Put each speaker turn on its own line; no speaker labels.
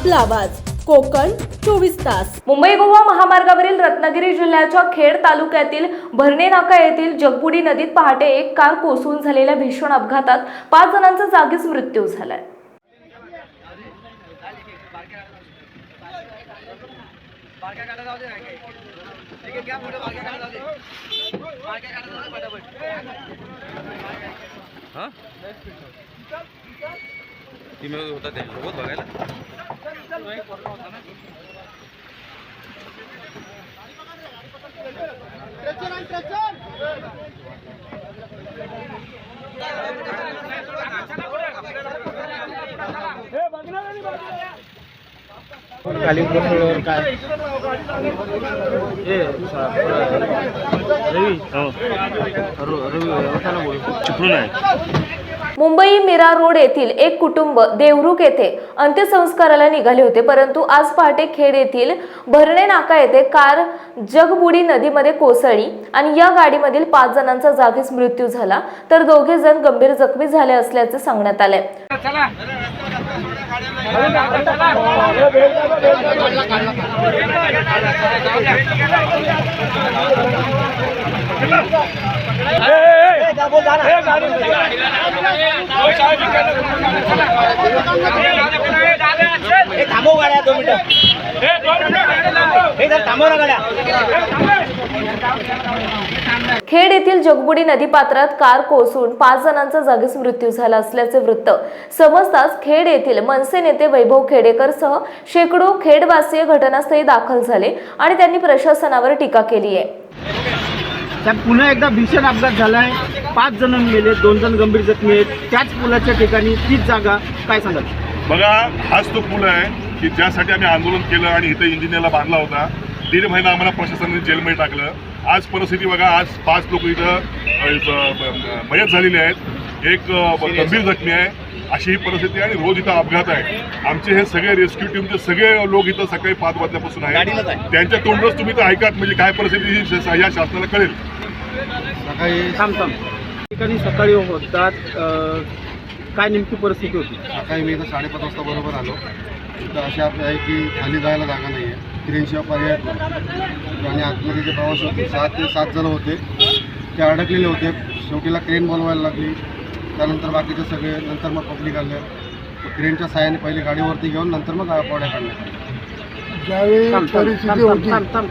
आपला आवाज. कोकण चोवीस तास.
मुंबई गोवा महामार्गावरील रत्नागिरी जिल्ह्याच्या खेड तालुक्यातील भरणे नाका येथील जगबुडी नदीत पहाटे एक कार कोसळून झालेल्या भीषण अपघातात पाच जणांचा जागीच मृत्यू झालाय.
हा तुम्ही होता त्यांच्यासोबत बघायला
खाली काय रवी रवी होता ना बोल चिपळूण आहे
मुंबई मीरा रोड येथील एक कुटुंब देवरुख येथे अंत्यसंस्काराला निघाले होते परंतु आज पहाटे खेड येथील भरणे नाका येथे कार जगबुडी नदीमध्ये कोसळली आणि या गाडीमधील पाच जणांचा जागीच मृत्यू झाला तर दोघे जण गंभीर जखमी झाले असल्याचे सांगण्यात आले
थांबव गाड्या दोन मिनिटं. हे जर थांबव ना गाड्या.
खेड येथील जगबुडी नदीपात्रात कार कोसळून पाच जणांचा जागीच मृत्यू झाला असल्याचे वृत्त. समजताच खेड येथील मनसे नेते वैभव खेडेकर सह शेकडो खेडवासीय घटनास्थळी दाखल झाले आणि त्यांनी प्रशासनावर टीका केली आहे.
पुन्हा एकदा भीषण अपघात झालाय. पाच जण मेले दोन जण गंभीर जखमी आहेत. त्याच पुलाच्या ठिकाणी तीच जागा काय सांगाल?
बघा हाच तो पूल आहे की ज्यासाठी आम्ही आंदोलन केलं आणि इथं इंजिनियरला बांधला होता. दीड महिना आम्हाला प्रशासनाने जेलमध्ये टाकलं. आज परिस्थिती बघा आज पाच लोक इथं मयत झालेले आहेत. एक गंभीर जखमी आहे. अशी ही परिस्थिती आहे आणि रोज इथं अपघात आहे. आमचे हे सगळे रेस्क्यू टीमचे सगळे लोक इथं सकाळी पाच वाजल्यापासून आहेत.
आहे.
त्यांच्या तोंडच तुम्ही तर ऐकात म्हणजे काय परिस्थिती ही या शासनाला कळेल.
सकाळी
थांब थांब. ठिकाणी सकाळी होतात काय नेमकी परिस्थिती होती?
सकाळी मी इथं साडेपाच वाजता बरोबर आलो. इथं अशा आहे की खाली जायला जागा नाही आहे क्रेनशिवाय पर्याय आणि आतमध्ये जे प्रवास होते सात ते सात जण होते. ते अडकलेले होते. शेवटीला क्रेन बोलवायला लागली. त्यानंतर बाकीचे सगळे नंतर मग पब्लिक आले. क्रेनच्या साहाय्याने पहिले गाडीवरती घेऊन नंतर मग पोड्या काढण्यात आल्या.
थांब थांब